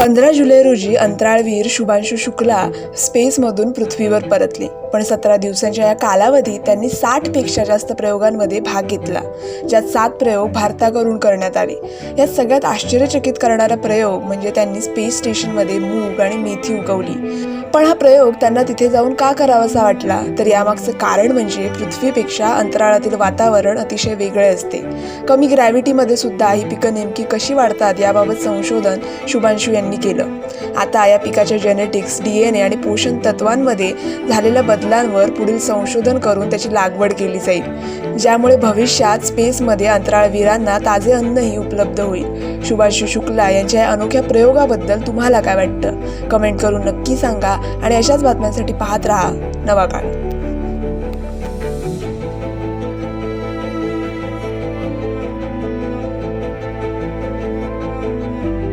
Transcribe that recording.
पंधरा जुलै रोजी अंतराळवीर शुभांशु शुक्ला स्पेसमधून पृथ्वीवर परतले. पण सतरा दिवसांच्या या कालावधीत त्यांनी साठपेक्षा जास्त प्रयोगांमध्ये भाग घेतला ज्यात सात प्रयोग भारताकडून करण्यात आले. यात सगळ्यात आश्चर्यचकित करणारा प्रयोग म्हणजे त्यांनी स्पेस स्टेशनमध्ये मूग आणि मेथी उगवली. पण हा प्रयोग त्यांना तिथे जाऊन का करावासा वाटला? तर यामागचं कारण म्हणजे पृथ्वीपेक्षा अंतराळातील वातावरण अतिशय वेगळे असते. कमी ग्रॅव्हिटीमध्ये सुद्धा ही पिकं नेमकी कशी वाढतात याबाबत संशोधन शुभांशू यांनी केलं. आता या पिकाच्या जेनेटिक्स डी एन ए आणि पोषण तत्वांमध्ये झालेल्या बदलांवर पुढील संशोधन करून त्याची लागवड केली जाईल ज्यामुळे भविष्यात स्पेसमध्ये अंतराळवीरांना ताजे अन्नही उपलब्ध होईल. शुभाशु शुक्ला यांच्या या अनोख्या प्रयोगाबद्दल तुम्हाला काय वाटतं? कमेंट करून नक्की सांगा आणि अशाच बातम्यांसाठी पाहत राहा. नवा काळ.